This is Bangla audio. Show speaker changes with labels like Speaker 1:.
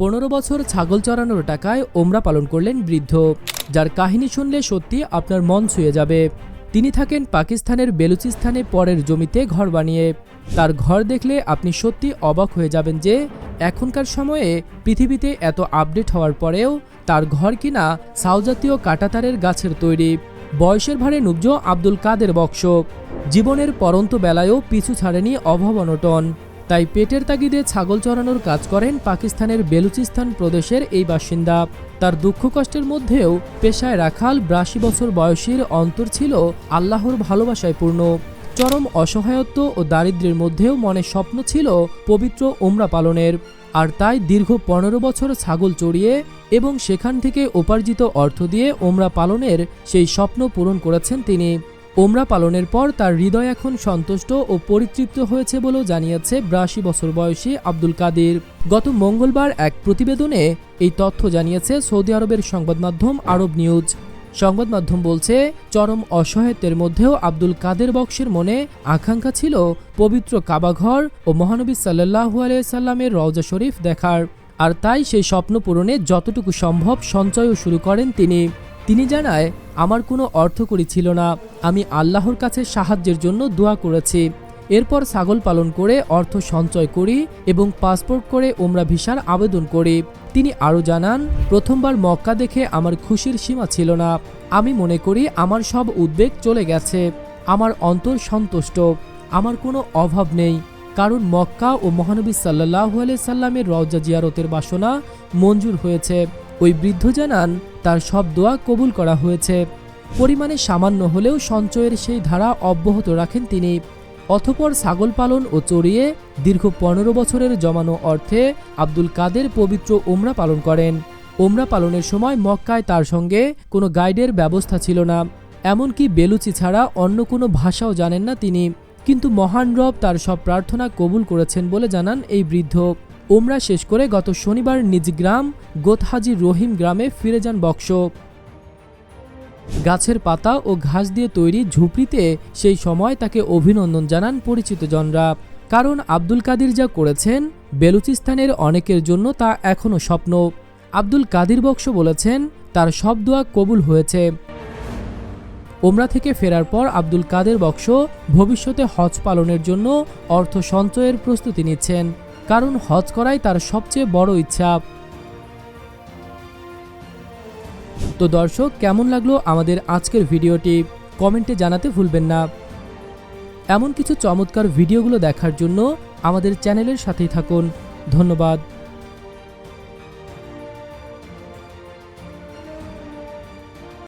Speaker 1: পনেরো বছর ছাগল চড়ানোর টাকায় ওমরা পালন করলেন বৃদ্ধ। যার কাহিনী শুনলে সত্যি আপনার মন ছুঁয়ে যাবে। তিনি থাকেন পাকিস্তানের বেলুচিস্তানে পরের জমিতে ঘর বানিয়ে। তার ঘর দেখলে আপনি সত্যি অবাক হয়ে যাবেন যে, এখনকার সময়ে পৃথিবীতে এত আপডেট হওয়ার পরেও তার ঘর কিনা সাউজাতীয় কাটাতারের গাছের তৈরি। বয়সের ভারে নুব্জ আব্দুল কাদের বক্স জীবনের পরন্ত বেলায়ও পিছু ছাড়েনি অভাব অনটন তাই পেটের তাগিদে ছাগল চড়ানোর কাজ করেন পাকিস্তানের বেলুচিস্তান প্রদেশের এই বাসিন্দা। তার দুঃখ কষ্টের মধ্যেও পেশায় রাখাল বিরাশি বছর বয়সীর অন্তর ছিল আল্লাহর ভালোবাসায় পূর্ণ। চরম অসহায়ত্ব ও দারিদ্র্যের মধ্যেও মনে স্বপ্ন ছিল পবিত্র ওমরা পালনের। আর তাই দীর্ঘ পনেরো বছর ছাগল চড়িয়ে এবং সেখান থেকে উপার্জিত অর্থ দিয়ে ওমরা পালনের সেই স্বপ্ন পূরণ করেছেন তিনি। ওমরা পালনের পর তার হৃদয় এখন সন্তুষ্ট ও পরিতৃপ্ত হয়েছে বলেও জানিয়েছে বিরাশি বছর বয়সী আব্দুল কাদির। গত মঙ্গলবার এক প্রতিবেদনে এই তথ্য জানিয়েছে সৌদি আরবের সংবাদ মাধ্যম আরব নিউজ। সংবাদ মাধ্যম বলছে, চরম অসহায়ত্বের মধ্যেও আব্দুল কাদের বক্সের মনে আকাঙ্ক্ষা ছিল পবিত্র কাবাঘর ও মহানবী সাল্লাহু আলাইসাল্লামের রওজা শরীফ দেখার। আর তাই সেই স্বপ্ন পূরণে যতটুকু সম্ভব সঞ্চয়ও শুরু করেন তিনি। তিনি জানায়, আমার কোনো অর্থকরী ছিল না। আমি আল্লাহর কাছে সাহায্যের জন্য দোয়া করেছি। এরপর ছাগল পালন করে অর্থ সঞ্চয় করি এবং পাসপোর্ট করে ওমরা ভিসার আবেদন করি। তিনি আরও জানান, প্রথমবার মক্কা দেখে আমার খুশির সীমা ছিল না। আমি মনে করি আমার সব উদ্বেগ চলে গেছে। আমার অন্তর সন্তুষ্ট। আমার কোনো অভাব নেই। কারণ মক্কা ও মহানবী সাল্লাহ সাল্লামের রওজা জিয়ারতের বাসনা মঞ্জুর হয়েছে। ওই বৃদ্ধ জানান তার সব দোয়া কবুল করা হয়েছে। পরিমাণে সামান্য হলেও সঞ্চয়ের সেই ধারা অব্যাহত রাখেন তিনি। অথপর ছাগল পালন ও চড়িয়ে দীর্ঘ পনেরো বছরের জমানো অর্থে আব্দুল কাদের পবিত্র ওমরা পালন করেন। ওমরা পালনের সময় মক্কায় তার সঙ্গে কোনো গাইডের ব্যবস্থা ছিল না। এমনকি বেলুচি ছাড়া অন্য কোনো ভাষাও জানেন না তিনি। কিন্তু মহান রব তার সব প্রার্থনা কবুল করেছেন বলে জানান এই বৃদ্ধ। ওমরা শেষ করে গত শনিবার নিজ গ্রাম গোতহাজি রহিম গ্রামে ফিরে যান বক্স। গাছের পাতা ও ঘাস দিয়ে তৈরি ঝুপড়িতে সেই সময় তাকে অভিনন্দন জানান পরিচিত জনরা। কারণ আব্দুল কাদির যা করেছেন, বেলুচিস্তানের অনেকের জন্য তা এখনও স্বপ্ন। আব্দুল কাদির বক্স বলেছেন, তার সব দোয়া কবুল হয়েছে। ওমরা থেকে ফেরার পর আব্দুল কাদের বক্স ভবিষ্যতে হজ পালনের জন্য অর্থ সঞ্চয়ের প্রস্তুতি নিচ্ছেন। কারণ হজ করাই তার সবচেয়ে বড় ইচ্ছা। তো দর্শক, কেমন লাগল আমাদের আজকের ভিডিওটি? কমেন্টে জানাতে ভুলবেন না। এমন কিছু চমৎকার ভিডিওগুলো দেখার জন্য আমাদের চ্যানেলের সাথেই থাকুন। ধন্যবাদ।